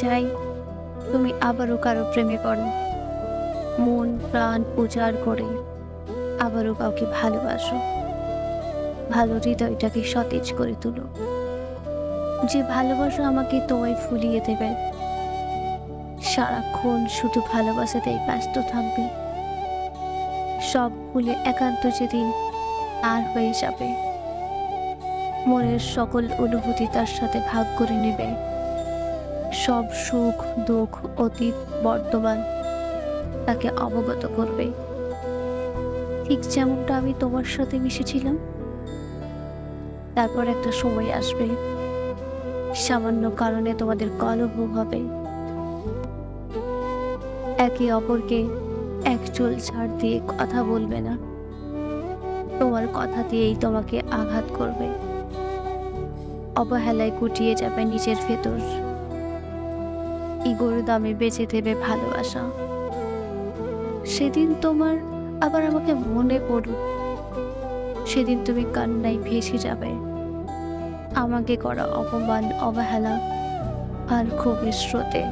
চাই, তুমি আবারও কারও প্রেমে পড়ো। মন, প্রাণ উজাড় করে আবারও কাউকে ভালোবাসো। ভালো হৃদয়টাকে সতেজ করে তুলো। যে ভালোবাসা আমাকে তোমায় ফুলিয়ে দেবে। সারাক্ষণ শুধু ভালোবাসাতেই ব্যস্ত থাকবে। সব ভুলে একান্ত যেদিন আর হয়ে যাবে। মনের সকল অনুভূতি তার সাথে ভাগ করে নেবে। সব সুখ, দুঃখ, অতীত, বর্তমান তাকে অবগত করবে। ঠিক যেমনটা আমি তোমার সাথে মিশেছিলাম, তারপর একটা সময় আসবে, সামান্য কারণে তোমাদের কলহ হবে। একে অপরকে এক চুল ছাড় দিয়ে কথা বলবে না। তোমার কথা দিয়েই তোমাকে আঘাত করবে। অবহেলায় কুটিয়ে যাবে নিজের ভেতর। ইগোর দামে বেঁচে দেবে ভালোবাসা। সেদিন তোমার আবার আমাকে মনে পড়ুক সেদিন তুমি কান্নায় ভেসে যাবে। আমাকে করা অপমান, অবহেলা, আর খুবই স্রোতে।